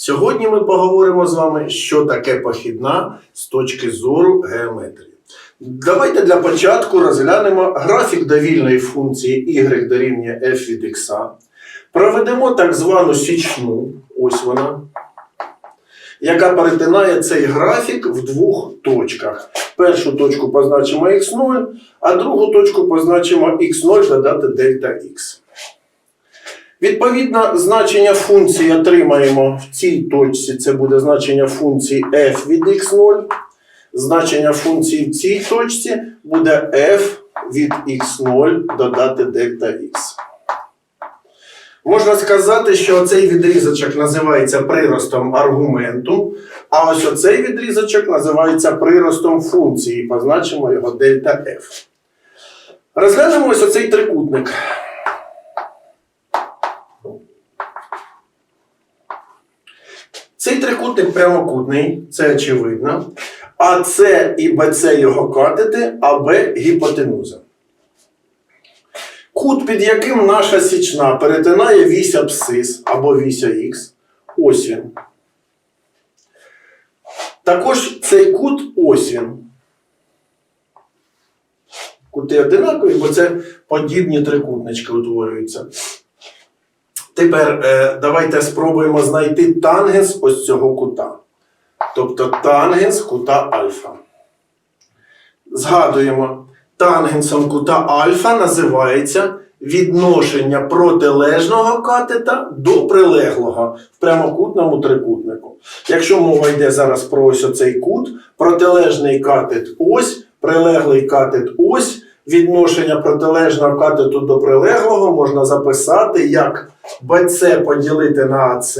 Сьогодні ми поговоримо з вами, що таке похідна з точки зору геометрії. Давайте для початку розглянемо графік довільної функції y дорівнює f від x. Проведемо так звану січну, ось вона, яка перетинає цей графік в двох точках. Першу точку позначимо x0, а другу точку позначимо x0 додати дельта x. Відповідно, значення функції отримаємо в цій точці. Це буде значення функції f від x0. Значення функції в цій точці буде f від x0 додати дельта x. Можна сказати, що цей відрізочок називається приростом аргументу, а ось оцей відрізочок називається приростом функції. Позначимо його дельта f. Розглянемо ось оцей трикутник. Цей трикутник прямокутний, це очевидно. А С і БЦ його катети, а Б гіпотенуза. Кут, під яким наша січна перетинає вісь абсцис або вісь Х, ось він. Також цей кут ось він. Кути одинакові, бо це подібні трикутнички утворюються. Тепер е, давайте спробуємо знайти тангенс ось цього кута. Тобто тангенс кута альфа. Згадуємо, тангенсом кута альфа називається відношення протилежного катета до прилеглого в прямокутному трикутнику. Якщо мова йде зараз про ось оцей кут, протилежний катет ось, прилеглий катет ось, відношення протилежного катету до прилеглого можна записати як BC поділити на АС,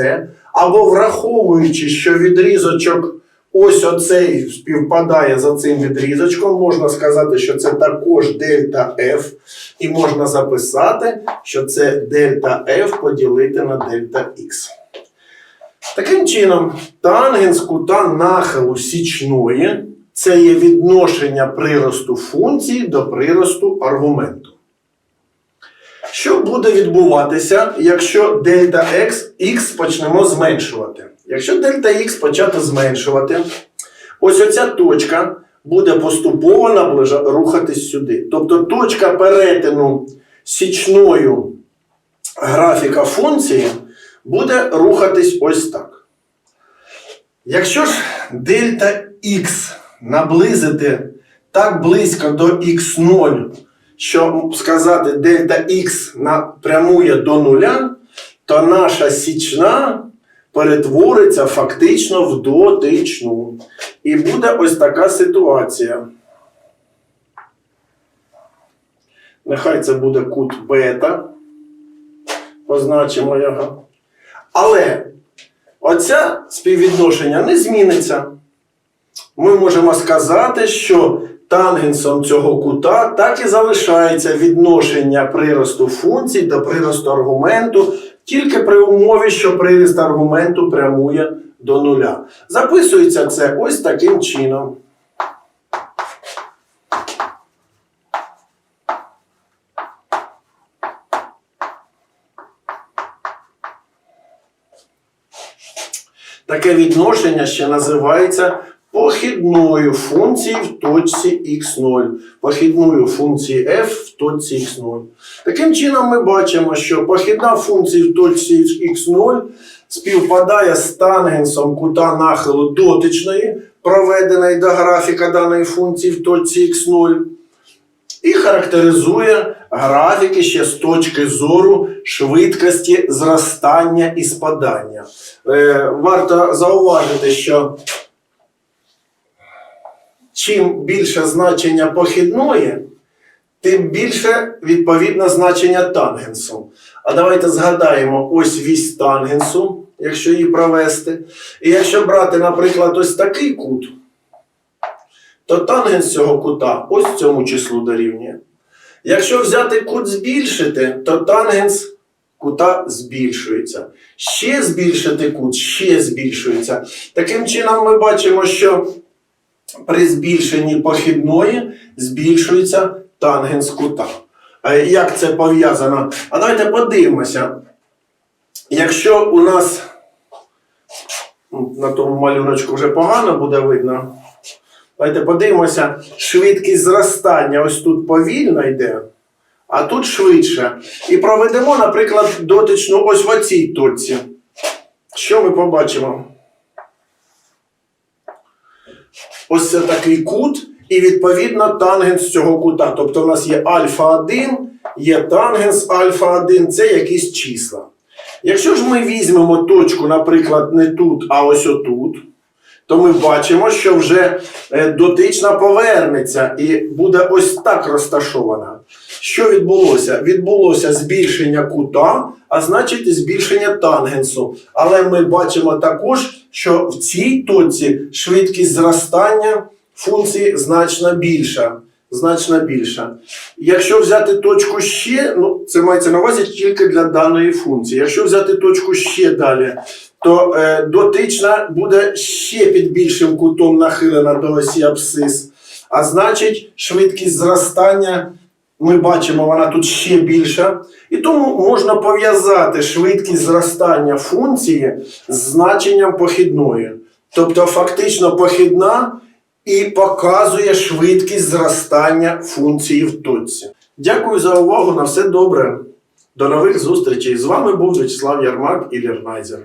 або враховуючи, що відрізочок ось оцей співпадає за цим відрізочком, можна сказати, що це також дельта F, і можна записати, що це дельта F поділити на дельта X. Таким чином, тангенс кута нахилу січної це є відношення приросту функції до приросту аргументу. Що буде відбуватися, якщо дельта x, x почнемо зменшувати? Якщо дельта x почати зменшувати, ось оця точка буде поступово наближа... рухатись сюди. Тобто точка перетину січною графіка функції буде рухатись ось так. Якщо ж дельта x наблизити так близько до x0, щоб сказати дельта x напрямує до нуля, то наша січна перетвориться фактично в дотичну. І буде ось така ситуація. Нехай це буде кут бета. Позначимо його. Але оця співвідношення не зміниться. Ми можемо сказати, що тангенсом цього кута так і залишається відношення приросту функцій до приросту аргументу, тільки при умові, що приріст аргументу прямує до нуля. Записується це ось таким чином. Таке відношення ще називається похідною функцією в точці x0. Похідною функції f в точці x0. Таким чином ми бачимо, що похідна функція в точці x0 співпадає з тангенсом кута нахилу дотичної, проведеної до графіка даної функції в точці x0. І характеризує графіки ще з точки зору швидкості зростання і спадання. Е, варто зауважити, що чим більше значення похідної, тим більше відповідно значення тангенсу. А давайте згадаємо ось вісь тангенсу, якщо її провести. І якщо брати, наприклад, ось такий кут, то тангенс цього кута ось цьому числу дорівнює. Якщо взяти кут збільшити, то тангенс кута збільшується. Ще збільшити кут, ще збільшується. Таким чином, ми бачимо, що при збільшенні похідної збільшується тангенс кута. Як це пов'язано? А давайте подивимося. Якщо у нас Ну, На тому малюночку вже погано буде видно. Давайте подивимося, швидкість зростання ось тут повільно йде, а тут швидше. І проведемо, наприклад, дотичну ось в оцій точці. Що ми побачимо? Ось це такий кут, і відповідно тангенс цього кута. Тобто, в нас є альфа 1, є тангенс альфа 1, це якісь числа. Якщо ж ми візьмемо точку, наприклад, не тут, а ось отут, то ми бачимо, що вже е, дотична повернеться і буде ось так розташована. Що відбулося? Відбулося збільшення кута, а значить збільшення тангенсу. Але ми бачимо також, що в цій точці швидкість зростання функції значно більша. Значно більша. Якщо взяти точку ще, ну це мається на увазі тільки для даної функції. Якщо взяти точку ще далі, то е, дотична буде ще під більшим кутом нахилена до осі абсцис. А значить, швидкість зростання, ми бачимо, вона тут ще більша. І тому можна пов'язати швидкість зростання функції з значенням похідної. Тобто, фактично похідна і показує швидкість зростання функції в точці. Дякую за увагу. На все добре. До нових зустрічей. З вами був Вячеслав Ярмак і Лернайзер.